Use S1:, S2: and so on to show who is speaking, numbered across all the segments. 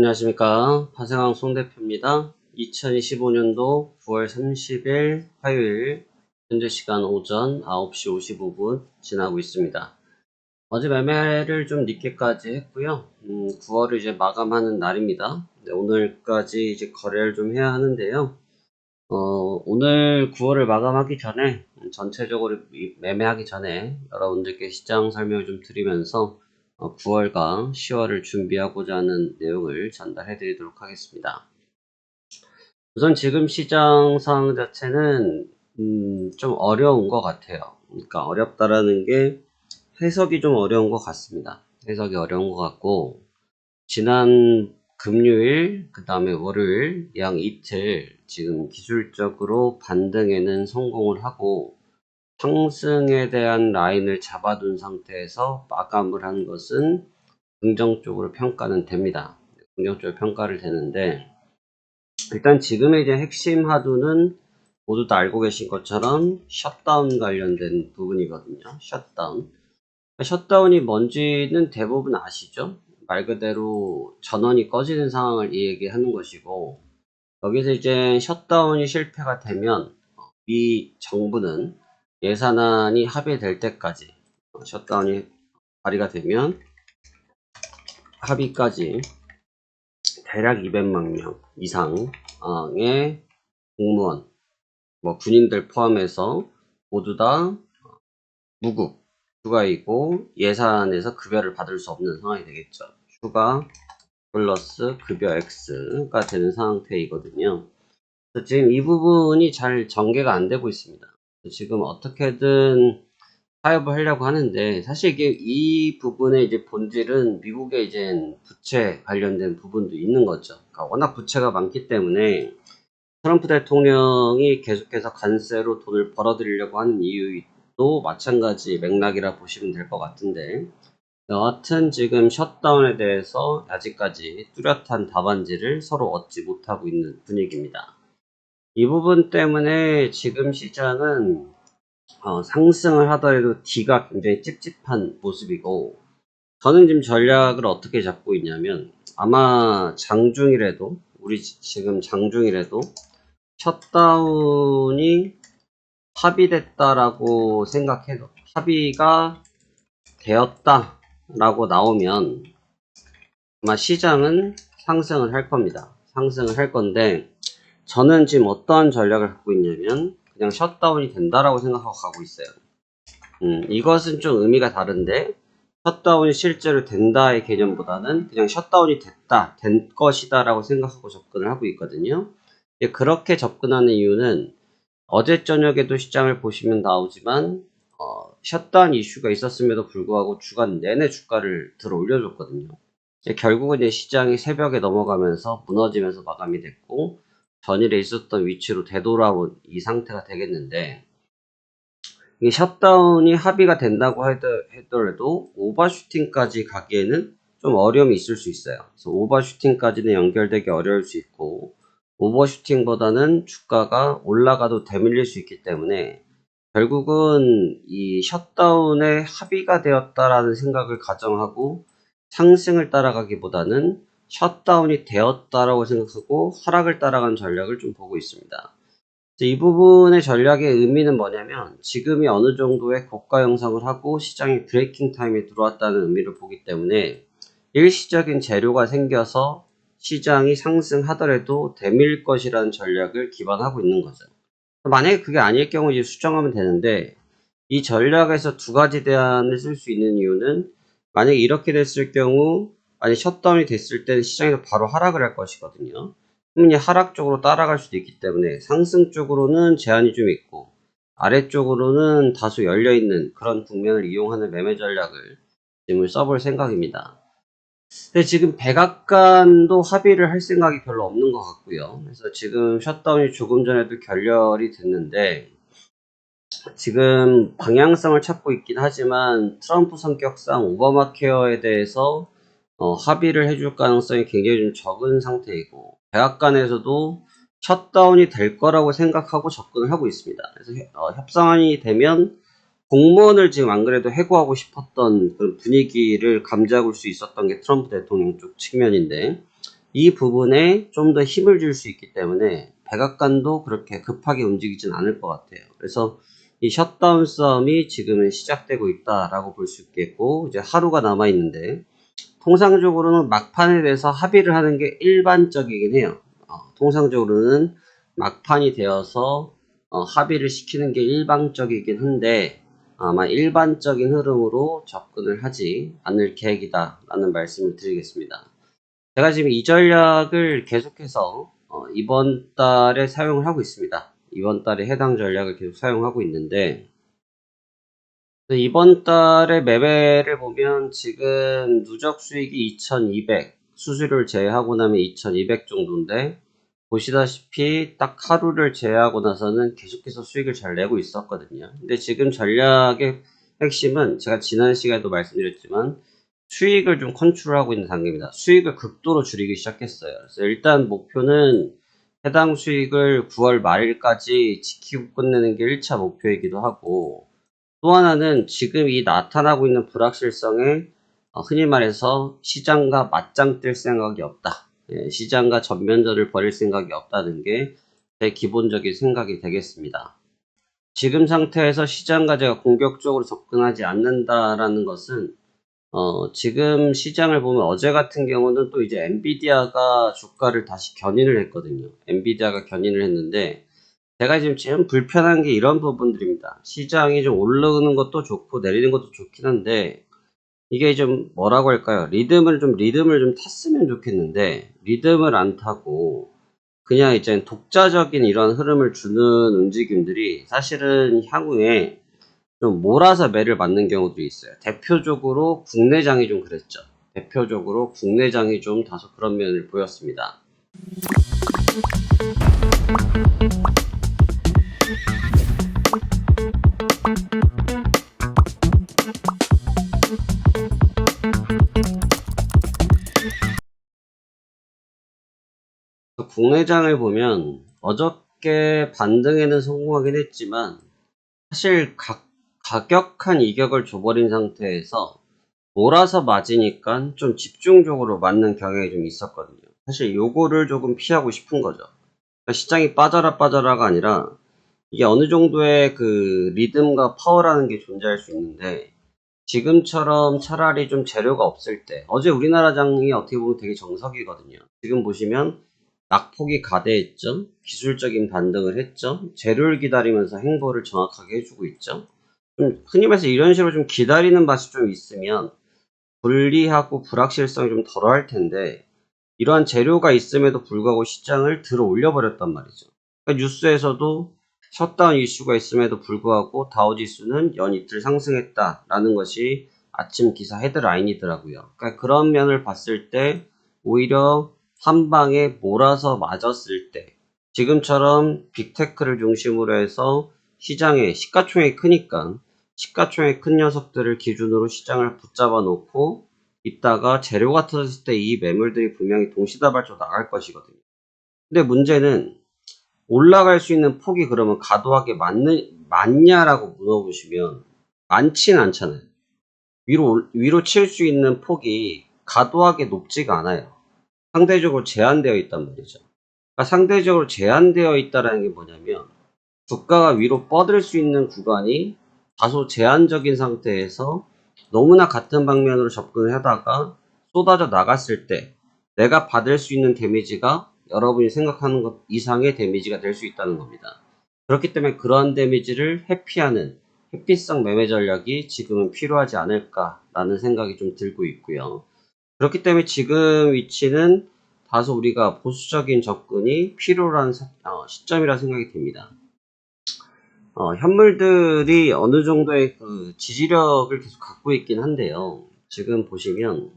S1: 안녕하십니까. 파생왕 송대표입니다. 2025년도 9월 30일 화요일 현재 시간 오전 9시 55분 지나고 있습니다. 어제 매매를 좀 늦게까지 했고요. 음, 9월을 이제 마감하는 날입니다. 네, 오늘까지 이제 거래를 좀 해야 하는데요. 어, 오늘 9월을 마감하기 전에 음, 전체적으로 이- 매매하기 전에 여러분들께 시장 설명을 좀 드리면서 어, 9월과 10월을 준비하고자 하는 내용을 전달해 드리도록 하겠습니다. 우선 지금 시장 상황 자체는 음, 좀 어려운 것 같아요. 그러니까 어렵다라는 게 해석이 좀 어려운 것 같습니다. 해석이 어려운 것 같고 지난 금요일 그 다음에 월요일 양 이틀 지금 기술적으로 반등에는 성공을 하고 상승에 대한 라인을 잡아둔 상태에서 마감을 한 것은 긍정적으로 평가는 됩니다. 긍정적으로 평가를 되는데 일단 지금의 이제 핵심 하두는 모두 다 알고 계신 것처럼 셧다운 관련된 부분이거든요. 셧다운. 셧다운이 뭔지는 대부분 아시죠? 말 그대로 전원이 꺼지는 상황을 얘기하는 것이고 여기서 이제 셧다운이 실패가 되면 이 정부는 예산안이 합의될 때까지 어, 셧다운이 발의가 되면 합의까지 대략 200만 명 이상의 공무원, 뭐 군인들 포함해서 모두 다 무급 휴가이고 예산에서 급여를 받을 수 없는 상황이 되겠죠. 휴가 플러스 급여 X가 되는 상태이거든요. 지금 이 부분이 잘 전개가 안 되고 있습니다. 지금 어떻게든 타협을 하려고 하는데 사실 이게 이 부분의 이제 본질은 미국의 이제 부채 관련된 부분도 있는 거죠. 그러니까 워낙 부채가 많기 때문에 트럼프 대통령이 계속해서 관세로 돈을 벌어들이려고 하는 이유도 마찬가지 맥락이라 보시면 될 것 같은데 여하튼 지금 셧다운에 대해서 아직까지 뚜렷한 답안지를 서로 얻지 못하고 있는 분위기입니다. 이 부분 때문에 지금 시장은 어, 상승을 하더라도 D가 굉장히 찝찝한 모습이고 저는 지금 전략을 어떻게 잡고 있냐면 아마 장중이라도 우리 지- 지금 장중이라도 셧다운이 합의됐다라고 생각해도 합의가 되었다라고 나오면 아마 시장은 상승을 할 겁니다. 상승을 할 건데 저는 지금 어떠한 전략을 갖고 있냐면 그냥 셧다운이 된다라고 생각하고 가고 있어요. 음, 이것은 좀 의미가 다른데 셧다운이 실제로 된다의 개념보다는 그냥 셧다운이 됐다, 된 것이다 라고 생각하고 접근을 하고 있거든요. 그렇게 접근하는 이유는 어제 저녁에도 시장을 보시면 나오지만 어, 셧다운 이슈가 있었음에도 불구하고 주간 내내 주가를 들어 올려줬거든요. 결국은 이제 시장이 새벽에 넘어가면서 무너지면서 마감이 됐고 전일에 있었던 위치로 되돌아온 이 상태가 되겠는데 이 셧다운이 합의가 된다고 하더라도 오버슈팅까지 가기에는 좀 어려움이 있을 수 있어요. 그래서 오버슈팅까지는 연결되기 어려울 수 있고 오버슈팅보다는 주가가 올라가도 되밀릴 수 있기 때문에 결국은 이 셧다운에 합의가 되었다라는 생각을 가정하고 상승을 따라가기보다는 셧다운이 되었다라고 생각하고 하락을 따라가는 전략을 좀 보고 있습니다. 이 부분의 전략의 의미는 뭐냐면 지금이 어느 정도의 고가 형성을 하고 시장이 브레이킹 타임에 들어왔다는 의미를 보기 때문에 일시적인 재료가 생겨서 시장이 상승하더라도 되밀 것이라는 전략을 기반하고 있는 거죠. 만약에 그게 아닐 경우 이제 수정하면 되는데 이 전략에서 두 가지 대안을 쓸 수 있는 이유는 만약에 이렇게 됐을 경우 만약 셧다운이 됐을 때는 시장에서 바로 하락을 할 것이거든요. 그러면 이 하락 쪽으로 따라갈 수도 있기 때문에 상승 쪽으로는 제한이 좀 있고 아래쪽으로는 다소 열려 있는 그런 국면을 이용하는 매매 전략을 지금 써볼 생각입니다. 근데 지금 백악관도 합의를 할 생각이 별로 없는 것 같고요. 그래서 지금 셧다운이 조금 전에도 결렬이 됐는데 지금 방향성을 찾고 있긴 하지만 트럼프 성격상 오바마 케어에 대해서 어, 합의를 해줄 가능성이 굉장히 좀 적은 상태이고 백악관에서도 셧다운이 될 거라고 생각하고 접근을 하고 있습니다. 그래서 해- 어, 협상안이 되면 공무원을 지금 안 그래도 해고하고 싶었던 그런 분위기를 감지하고 수 있었던 게 트럼프 대통령 쪽 측면인데 이 부분에 좀 더 힘을 줄 수 있기 때문에 백악관도 그렇게 급하게 움직이진 않을 것 같아요. 그래서 이 셧다운 싸움이 지금은 시작되고 있다라고 볼 수 있겠고 이제 하루가 남아 있는데 통상적으로는 막판에 대해서 합의를 하는 게 일반적이긴 해요. 어, 통상적으로는 막판이 되어서 어, 합의를 시키는 게 일반적이긴 한데 아마 일반적인 흐름으로 접근을 하지 않을 계획이다 라는 말씀을 드리겠습니다. 제가 지금 이 전략을 계속해서 어, 이번 달에 사용을 하고 있습니다. 이번 달에 해당 전략을 계속 사용하고 있는데 이번 달에 매매를 보면 지금 누적 수익이 2200 수수료를 제외하고 나면 2200 정도인데 보시다시피 딱 하루를 제외하고 나서는 계속해서 수익을 잘 내고 있었거든요. 근데 지금 전략의 핵심은 제가 지난 시간에도 말씀드렸지만 수익을 좀 컨트롤하고 있는 단계입니다. 수익을 극도로 줄이기 시작했어요. 그래서 일단 목표는 해당 수익을 9월 말일까지 지키고 끝내는 게 1차 목표이기도 하고 또 하나는 지금 이 나타나고 있는 불확실성에 어, 흔히 말해서 시장과 맞짱 뜰 생각이 없다. 예, 시장과 전면전을 벌일 생각이 없다는 게 제 기본적인 생각이 되겠습니다. 지금 상태에서 시장과 제가 공격적으로 접근하지 않는다라는 것은 어, 지금 시장을 보면 어제 같은 경우는 또 이제 엔비디아가 주가를 다시 견인을 했거든요. 엔비디아가 견인을 했는데 제가 지금 제일 불편한 게 이런 부분들입니다. 시장이 좀 오르는 것도 좋고 내리는 것도 좋긴 한데 이게 좀 뭐라고 할까요? 리듬을 좀 리듬을 좀 탔으면 좋겠는데 리듬을 안 타고 그냥 이제 독자적인 이런 흐름을 주는 움직임들이 사실은 향후에 좀 몰아서 매를 맞는 경우도 있어요. 대표적으로 국내장이 좀 그랬죠. 대표적으로 국내장이 좀 다소 그런 면을 보였습니다. 국내장을 보면 어저께 반등에는 성공하긴 했지만 사실 가, 가격한 이격을 줘버린 상태에서 몰아서 맞으니까 좀 집중적으로 맞는 경향이 좀 있었거든요. 사실 요거를 조금 피하고 싶은 거죠. 그러니까 시장이 빠져라 빠져라가 아니라 이게 어느 정도의 그 리듬과 파워라는 게 존재할 수 있는데 지금처럼 차라리 좀 재료가 없을 때 어제 우리나라 장이 어떻게 보면 되게 정석이거든요. 지금 보시면 낙폭이 가대했죠. 기술적인 반등을 했죠. 재료를 기다리면서 행보를 정확하게 해주고 있죠. 좀 흔히 말해서 이런 식으로 좀 기다리는 맛이 좀 있으면 불리하고 불확실성이 좀 덜할 텐데 이러한 재료가 있음에도 불구하고 시장을 들어 올려버렸단 말이죠. 그러니까 뉴스에서도 셧다운 이슈가 있음에도 불구하고 다우지수는 연 이틀 상승했다라는 것이 아침 기사 헤드라인이더라고요. 그러니까 그런 면을 봤을 때 오히려 한 방에 몰아서 맞았을 때 지금처럼 빅테크를 중심으로 해서 시장의 시가총액이 크니까 시가총액 큰 녀석들을 기준으로 시장을 붙잡아 놓고 있다가 재료가 터졌을 때 이 매물들이 분명히 동시다발적으로 나갈 것이거든요. 근데 문제는 올라갈 수 있는 폭이 그러면 과도하게 많느, 많냐라고 물어보시면 많진 않잖아요. 위로, 위로 칠 수 있는 폭이 과도하게 높지가 않아요. 상대적으로 제한되어 있단 말이죠. 그러니까 상대적으로 제한되어 있다는 게 뭐냐면 주가가 위로 뻗을 수 있는 구간이 다소 제한적인 상태에서 너무나 같은 방면으로 접근을 하다가 쏟아져 나갔을 때 내가 받을 수 있는 데미지가 여러분이 생각하는 것 이상의 데미지가 될 수 있다는 겁니다. 그렇기 때문에 그러한 데미지를 회피하는 회피성 매매 전략이 지금은 필요하지 않을까라는 생각이 좀 들고 있고요. 그렇기 때문에 지금 위치는 다소 우리가 보수적인 접근이 필요한 어, 시점이라 생각이 듭니다. 어, 현물들이 어느 정도의 그 지지력을 계속 갖고 있긴 한데요. 지금 보시면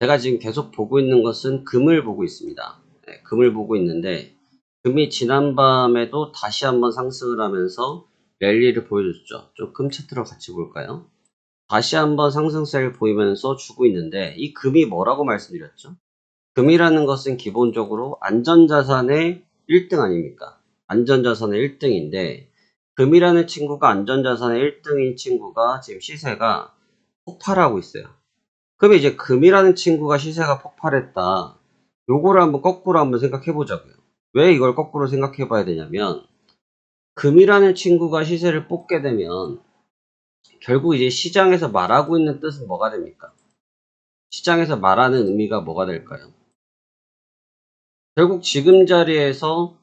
S1: 제가 지금 계속 보고 있는 것은 금을 보고 있습니다. 네, 금을 보고 있는데 금이 지난밤에도 다시 한번 상승을 하면서 랠리를 보여줬죠. 좀 금 차트로 같이 볼까요? 다시 한번 상승세를 보이면서 주고 있는데 이 금이 뭐라고 말씀드렸죠? 금이라는 것은 기본적으로 안전자산의 1등 아닙니까? 안전자산의 1등인데 금이라는 친구가 안전자산의 1등인 친구가 지금 시세가 폭발하고 있어요. 그럼 이제 금이라는 친구가 시세가 폭발했다. 요거를 한번 거꾸로 한번 생각해 보자고요. 왜 이걸 거꾸로 생각해 봐야 되냐면 금이라는 친구가 시세를 뽑게 되면 결국 이제 시장에서 말하고 있는 뜻은 뭐가 됩니까? 시장에서 말하는 의미가 뭐가 될까요? 결국 지금 자리에서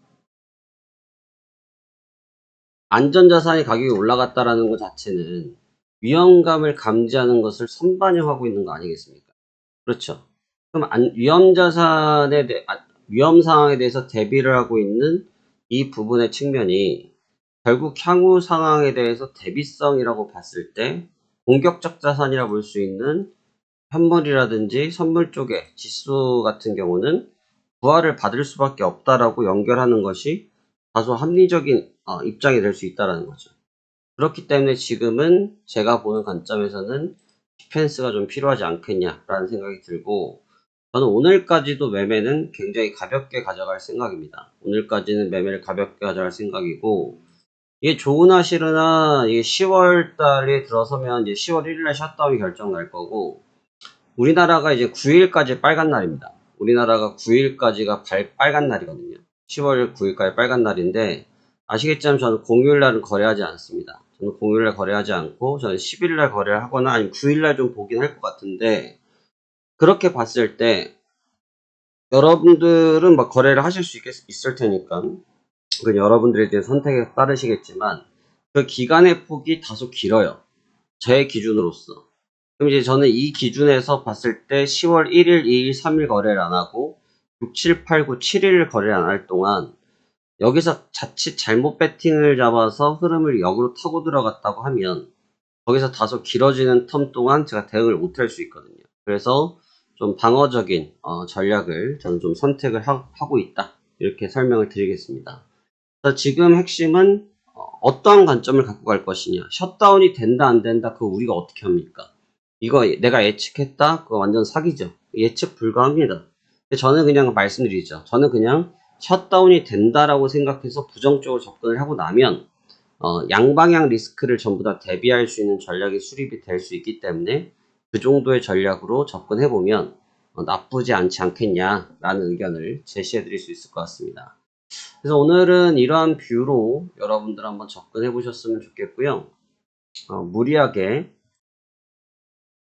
S1: 안전자산의 가격이 올라갔다라는 것 자체는 위험감을 감지하는 것을 선반영하고 있는 거 아니겠습니까? 그렇죠. 그럼 안- 위험자산에 대, 아, 위험 상황에 대해서 대비를 하고 있는 이 부분의 측면이 결국 향후 상황에 대해서 대비성이라고 봤을 때 공격적 자산이라 볼 수 있는 현물이라든지 선물 쪽의 지수 같은 경우는 부활을 받을 수밖에 없다라고 연결하는 것이 다소 합리적인 어, 입장이 될 수 있다라는 거죠. 그렇기 때문에 지금은 제가 보는 관점에서는 디펜스가 좀 필요하지 않겠냐라는 생각이 들고 저는 오늘까지도 매매는 굉장히 가볍게 가져갈 생각입니다. 오늘까지는 매매를 가볍게 가져갈 생각이고 이게 좋으나 싫으나 이게 10월 달에 들어서면 이제 10월 1일날 샷다운이 결정 날 거고 우리나라가 이제 9일까지 빨간 날입니다. 우리나라가 9일까지가 빨간 날이거든요. 10월 9일까지 빨간 날인데 아시겠지만 저는 공휴일 날은 거래하지 않습니다. 저는 공휴일 날 거래하지 않고 저는 10일 날 거래를 하거나 아니면 9일 날 좀 보긴 할 것 같은데 그렇게 봤을 때 여러분들은 막 거래를 하실 수 있, 있을 테니까 그 여러분들의 이제 선택에 따르시겠지만 그 기간의 폭이 다소 길어요. 제 기준으로서. 그럼 이제 저는 이 기준에서 봤을 때 10월 1일, 2일, 3일 거래를 안 하고 6, 7, 8, 9, 7일 거래를 안 할 동안 여기서 자칫 잘못 배팅을 잡아서 흐름을 역으로 타고 들어갔다고 하면 거기서 다소 길어지는 텀 동안 제가 대응을 못 할 수 있거든요. 그래서 좀 방어적인 어, 전략을 저는 좀 선택을 하, 고 있다. 이렇게 설명을 드리겠습니다. 지금 핵심은 어, 떠한 관점을 갖고 갈 것이냐. 셧다운이 된다 안 된다 그거 우리가 어떻게 합니까? 이거 내가 예측했다? 그거 완전 사기죠. 예측 불가합니다. 저는 그냥 말씀드리죠. 저는 그냥 셧다운이 된다라고 생각해서 부정적으로 접근을 하고 나면 어, 양방향 리스크를 전부 다 대비할 수 있는 전략이 수립이 될 수 있기 때문에 그 정도의 전략으로 접근해 보면 어, 나쁘지 않지 않겠냐라는 의견을 제시해 드릴 수 있을 것 같습니다. 그래서 오늘은 이러한 뷰로 여러분들 한번 접근해 보셨으면 좋겠고요. 어, 무리하게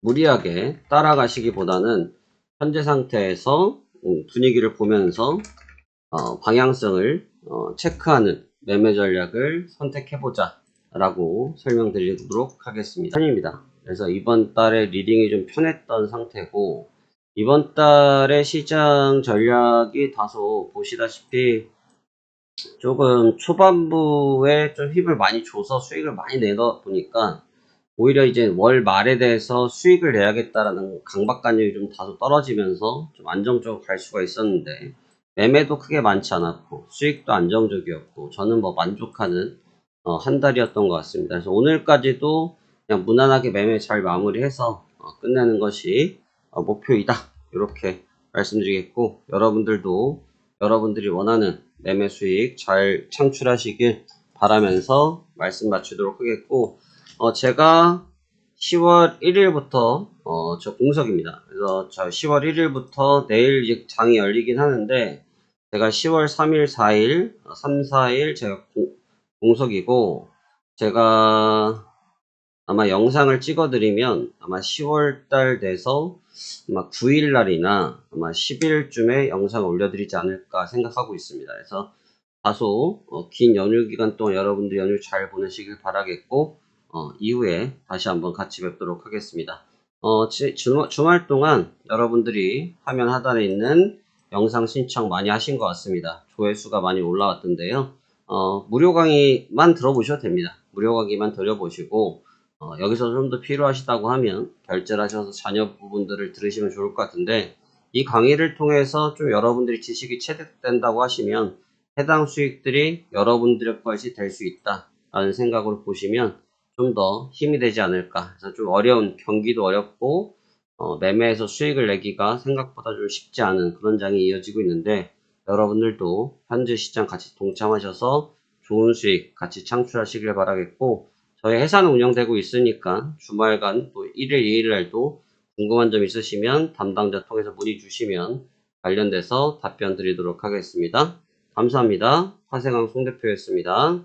S1: 무리하게 따라가시기보다는 현재 상태에서 음, 분위기를 보면서 어, 방향성을 어, 체크하는 매매 전략을 선택해보자 라고 설명드리도록 하겠습니다. 편입니다. 그래서 이번 달에 리딩이 좀 편했던 상태고 이번 달의 시장 전략이 다소 보시다시피 조금 초반부에 좀 힘을 많이 줘서 수익을 많이 내다 보니까 오히려 이제 월 말에 대해서 수익을 내야겠다라는 강박관념이 좀 다소 떨어지면서 좀 안정적으로 갈 수가 있었는데 매매도 크게 많지 않았고 수익도 안정적이었고 저는 뭐 만족하는 어, 한 달이었던 것 같습니다. 그래서 오늘까지도 그냥 무난하게 매매 잘 마무리해서 어, 끝내는 것이 어, 목표이다. 이렇게 말씀드리겠고 여러분들도 여러분들이 원하는 매매 수익 잘 창출하시길 바라면서 말씀 마치도록 하겠고 어, 제가 10월 1일부터 어, 저 공석입니다. 그래서 저 10월 1일부터 내일 장이 열리긴 하는데 제가 10월 3일, 4일, 3, 4일 제가 고, 공석이고 제가 아마 영상을 찍어드리면 아마 10월 달 돼서 아마 9일 날이나 아마 10일쯤에 영상을 올려드리지 않을까 생각하고 있습니다. 그래서 다소 어, 긴 연휴 기간 동안 여러분들 연휴 잘 보내시길 바라겠고 어, 이후에 다시 한번 같이 뵙도록 하겠습니다. 어, 지, 주, 주말 동안 여러분들이 화면 하단에 있는 영상 신청 많이 하신 것 같습니다. 조회수가 많이 올라왔던데요. 어, 무료 강의만 들어보셔도 됩니다. 무료 강의만 들어보시고 어, 여기서 좀 더 필요하시다고 하면 결제를 하셔서 자녀 부분들을 들으시면 좋을 것 같은데 이 강의를 통해서 좀 여러분들이 지식이 체득된다고 하시면 해당 수익들이 여러분들의 것이 될 수 있다 라는 생각으로 보시면 좀 더 힘이 되지 않을까. 그래서 좀 어려운 경기도 어렵고 어, 매매에서 수익을 내기가 생각보다 좀 쉽지 않은 그런 장이 이어지고 있는데 여러분들도 현재 시장 같이 동참하셔서 좋은 수익 같이 창출하시길 바라겠고 저희 회사는 운영되고 있으니까 주말간 또 1일, 2일 날도 궁금한 점 있으시면 담당자 통해서 문의 주시면 관련돼서 답변 드리도록 하겠습니다. 감사합니다. 화생왕 송 대표였습니다.